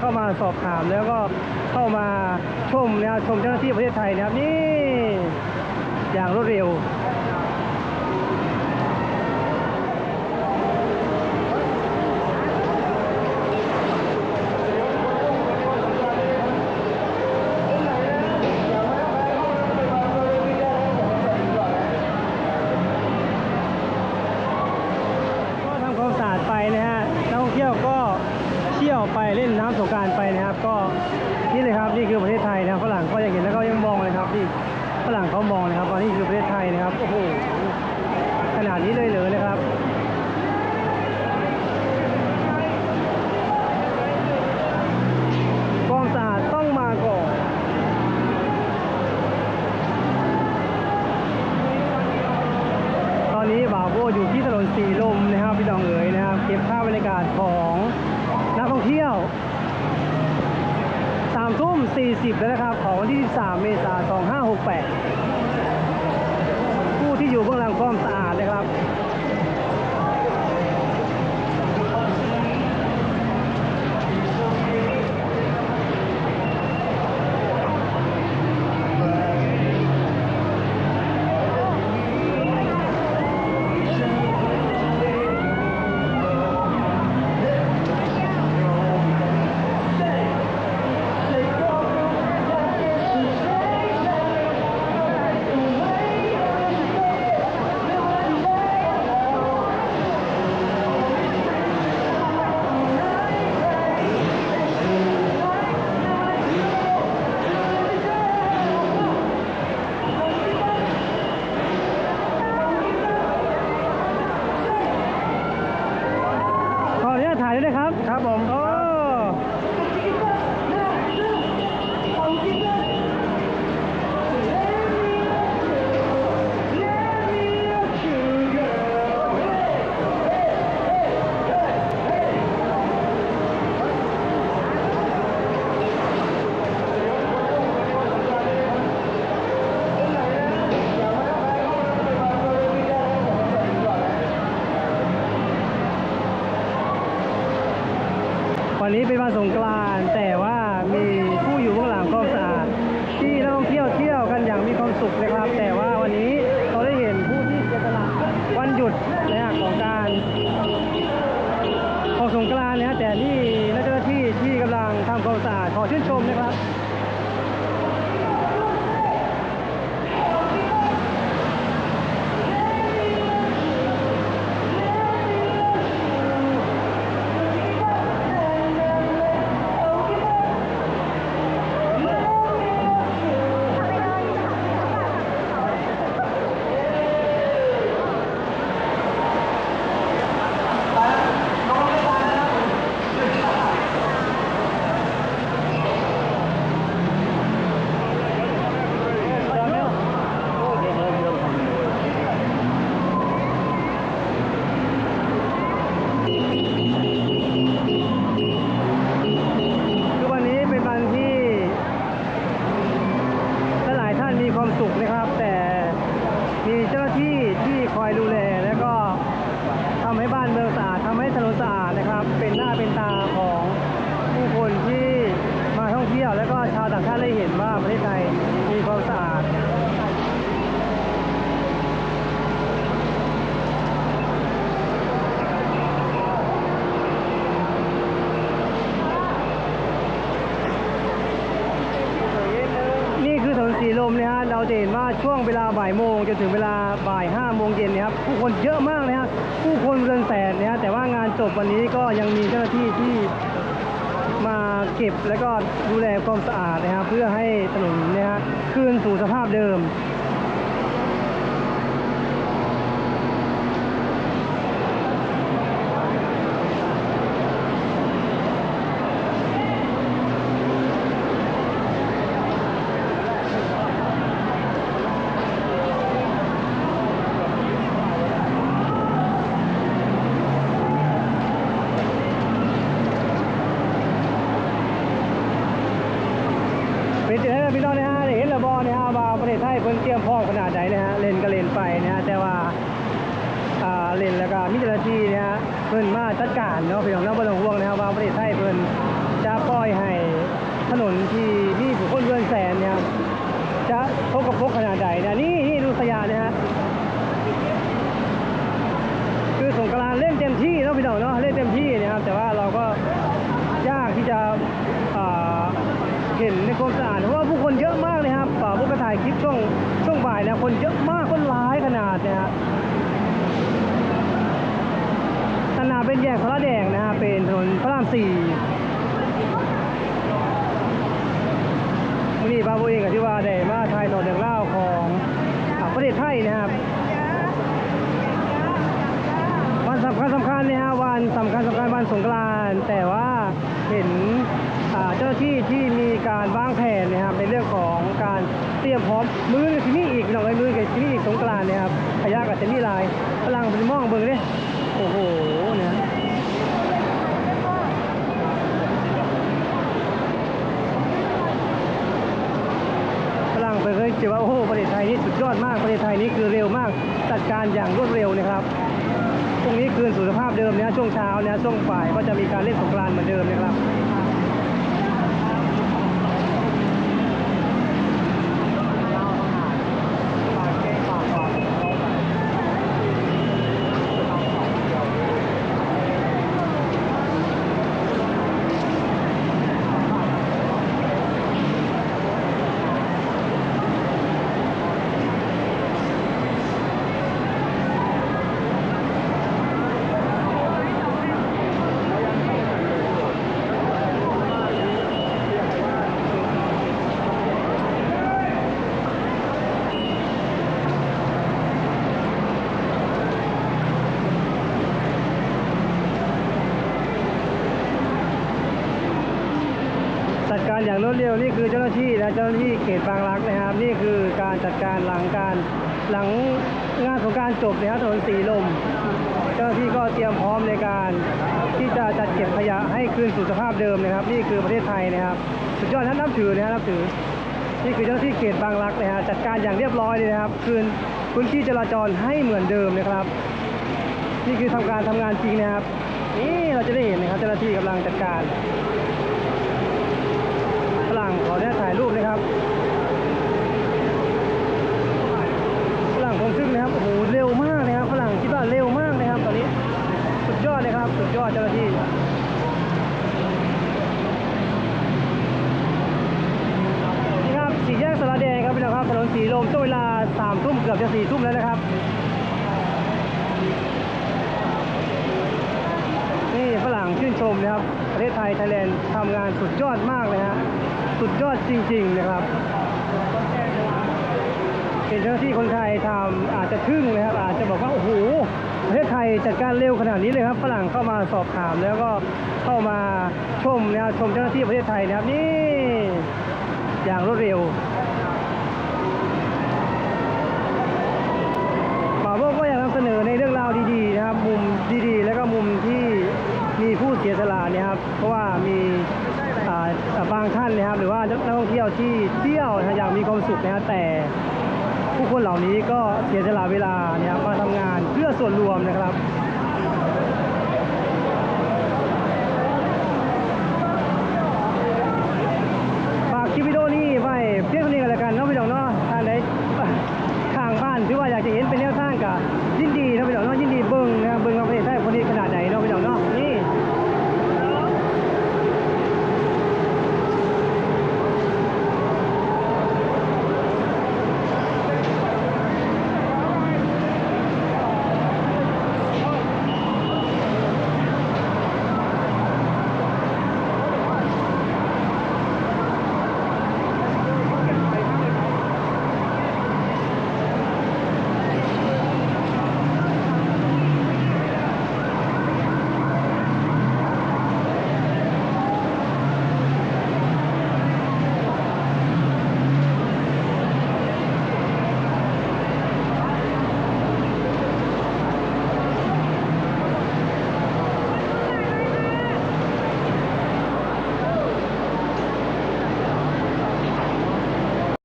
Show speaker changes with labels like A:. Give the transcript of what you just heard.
A: เข้ามาสอบถามแล้วก็เข้ามาชมนะครับชมเจ้าหน้าที่ประเทศไทยนะครับนี่อย่างรวดเร็ว ก็ทำความสะอาดไปนะฮะนักท่องเที่ยวก็เที่ยวไปเล่นน้ำสงกรารไปนะครับ ก็นี่เลยครับนี่คือประเทศไทยนะครับฝรั่งก็ยังเห็นแล้วก็ยังมองเลยครับนี่ฝรั่งเขามองนะ คือประเทศไทยนะครับโอ้โหขนาดนี้เลยเหรอนะครับความสะอาดต้องมาก่อนตอนนี้บาวโบอยู่ที่ถนนสีลมนะครับพี่ดองเอ๋ยนะครับ เก็บภาพบรรยากาศของนักท่องเที่ยวสามทุ่ม40 แล้วนะครับ ของวันที่13เมษายน 2568 ที่อยู่เบื้องหลังความสะอาดนะครับ ครับผมโอ้วั นนี้เป็นวันสงกรานต์แต่ว่ามีผู้อยู่เบื้องหลังความสะอาดที่นักท่องเที่ยวเที่ยวกันอย่างมีความสุขนะครับ แต่ว่าวันนี้เราได้เห็นผู้ที่เสียสละวันหยุดนะฮะของการของสงกรานต์นะแต่นี่นักเจ้าหน้าที่ที่กำลังทำความสะอาดขอชื่นชมนะครับ นะครับเป็นหน้าเป็นตาของผู้คนที่มาท่องเที่ยว และก็ชาวต่างชาติได้เห็นว่าประเทศไทยมีความสะอาด นี่คือถนนสีลมนะฮะ เราจะเห็นว่าช่วงเวลาบ่ายโมงจนถึงเวลาบ่ายห้าโมงเย็นนะครับผู้คนเยอะมากนะฮะผู้คนเรือนแสนนะฮะแต่ว่างานจบวันนี้ก็ยังมีเจ้าหน้าที่ที่มาเก็บแล้วก็ดูแลความสะอาดนะฮะเพื่อให้ถนนเนะฮะคืนสู่สภาพเดิม เป็นเจอให้พี่น้องนะฮะได้เห็นระบอนะฮะว่าประ เพิ่นเตรียมพร้อมขนาดใดนะฮะเล่นก็เล่นไปนะฮะแต่ว่าอ่าเล่นแล้วก็มีเจ้าหน้าที่นะฮะเพิ่นมาจัดการเนาะพี่น้องเนาะบ่ต้องห่วงนะฮะว่าประเทศไทยเพิ่นจะปล่อยให้ถนนที่มีผู้คนเรือนแสนเนี่ยจะพบกับพกขนาดใดเนะนี่นี่ดูสยามนะฮะคือสงกรานเล่นเต็มที่เนาะพี่น้องเนาะเล่นเต็มที่นะครับแต่ว่าเราก็ยากที่จะอ่าเห็นในความสะอาดเพราะว่าผู้คนเยอะมาก เลยครับอ่าพวกกระถ่ายคลิปช่วงช่วงบ่ายนะคนเยอะมากคนร้ายขนาดเนะฮะขนาดเป็นแยกพระแดงนะฮะเป็นถนนพระรามสี่วันนี้บาบูเองกับที่ว่าได้มาไทยต่อเรื่องเล่าของประเทศไทยนะครับวันสำคัญสำคัญเนี่ยฮะวันสำคัญสำคัญวันสงกรานต์แต่ว่าเห็น เจ้าหน้าที่ที่มีการวางแผนนะครับในเรื่องของการเตรียมพร้อมมือกับที่นี่อีกหน่อยมือกับที่นี่อีกสงกรานนะครับขยะกับที่นี่ลายพลังเป็นมองเบิ่งดิโอ้โหเนี่ยพลังไปเคยจอว่าโอ้โหประเทศไทยนี่สุดยอดมากประเทศไทยนี่คือเร็วมากจัดการอย่างรวดเร็วนะครับพรุ่งนี้คืนสู่สภาพเดิมเนี่ยช่วงเช้าเนี่ยช่วงบ่ายก็จะมีการเล่นสงกรานต์เหมือนเดิมนะครับ จัด ดเร็วนี่คือเจ้าหน้าที่นะเจ้าหน้าที่เขตบางรักนะครับ นี่คือการจัดการหลังการหลังงานของการจบนะครับถนนสีลม เจ้าหน้าที่ก็เตรียมพร้อมในการที่จะจัดเก็บขยะให้คืนสู่สภาพเดิมนะครับ นี่คือประเทศไทยนะครับ สุดยอดนะนับถือนะฮะนับถือ นี่คือเจ้าหน้าที่เขตบางรักนะฮะจัดการอย่างเรียบร้อยเลยนะครับ คืนพื้นที่จราจรให้เหมือนเดิมนะครับ นี่คือทำการทำงานจริงนะครับ นี่เราจะได้เห็นนะครับเจ้าหน้าที่กำลังจัดการ รั่งขอเนี่ยถ่ายรูปนะครับฝรั่งคงซึ่งนะครับโอ้โหเร็วมากนะครับฝรั่งคิดว่าเร็วมากนะครับ ตอนนี้สุดยอดเลยครับ สุดยอดเจ้าหน้าที่นี่ครับสี่แยกสารแดงครับพี่น้องครับถนนสีลมช่วงเวลาสามทุ่มเกือบจะสี่ทุ่มแล้วนะครับนี่ฝรั่งชื่นชมนะครับ ไทยแลนด์ทำงานสุดยอดมากเลยฮะ สุดยอดจริง ๆ นะครับเห็นเจ้าหน้าที่คนไทยทำอาจจะทึ่งนะครับ อาจจะบอกว่า โอ้โห ประเทศไทยจัดการเร็วขนาดนี้เลยครับ ฝรั่งเข้ามาสอบถามแล้วก็เข้ามาชมนะครับชมเจ้าหน้าที่ประเทศไทยนะครับนี่ อย่างรวดเร็ว ป่าโมกก็อยากนำเสนอในเรื่องราวดีๆนะครับ มุมดีๆ แล้วก็มุมที่มีผู้เสียสละเนี่ยครับ เพราะว่ามีอ่าอ่าบางท่านนะครับ หรือว่านักท่องเที่ยวที่เที่ยวนะอย่างมีความสุขนะครับแต่ ผู้คนเหล่านี้ก็เสียสละเวลาเนี่ยมาทำงานเพื่อส่วนรวมนะครับ